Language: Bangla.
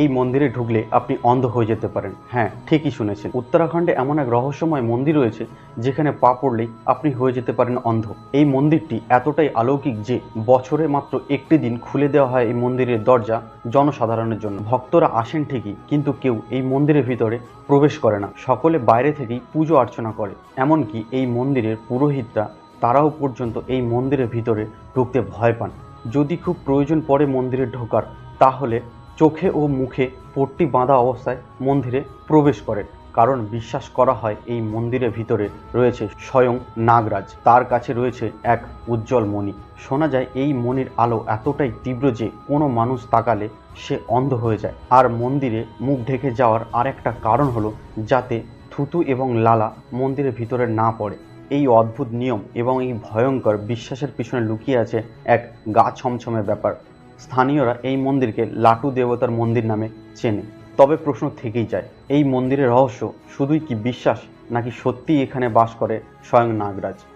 এই মন্দিরে ঢুকলে আপনি অন্ধ হয়ে যেতে পারেন। হ্যাঁ ঠিকই শুনেছেন। উত্তরাখণ্ডে এমন এক রহস্যময় মন্দির রয়েছে, যেখানে পা পড়লেই আপনি হয়ে যেতে পারেন অন্ধ। এই মন্দিরটি এতটাই অলৌকিক যে বছরে মাত্র একটি দিন খুলে দেওয়া হয় এই মন্দিরের দরজা জনসাধারণের জন্য। ভক্তরা আসেন ঠিকই, কিন্তু কেউ এই মন্দিরের ভিতরে প্রবেশ করে না। সকলে বাইরে থেকেই পুজো অর্চনা করে। এমনকি এই মন্দিরের পুরোহিতরা তারাও পর্যন্ত এই মন্দিরের ভিতরে ঢুকতে ভয় পান। যদি খুব প্রয়োজন পড়ে মন্দিরে ঢোকার, তাহলে চোখে ও মুখে পট্টি বাঁধা অবস্থায় মন্দিরে প্রবেশ করেন। কারণ বিশ্বাস করা হয় এই মন্দিরের ভিতরে রয়েছে স্বয়ং নাগরাজ। তার কাছে রয়েছে এক উজ্জ্বল মণি। শোনা যায় এই মণির আলো এতটাই তীব্র যে কোনো মানুষ তাকালে সে অন্ধ হয়ে যায়। আর মন্দিরে মুখ ঢেকে যাওয়ার আরেকটা কারণ হলো যাতে থুতু এবং লালা মন্দিরের ভিতরে না পড়ে। এই অদ্ভুত নিয়ম এবং এই ভয়ঙ্কর বিশ্বাসের পিছনে লুকিয়ে আছে এক গা ছমছমে ব্যাপার। স্থানীয়রা এই মন্দিরকে লাটু দেবতার মন্দির নামে চেনে। তবে প্রশ্ন থেকেই যায়, এই মন্দিরের রহস্য শুধুই কি বিশ্বাস নাকি সত্যিই এখানে বাস করে স্বয়ং নাগরাজ?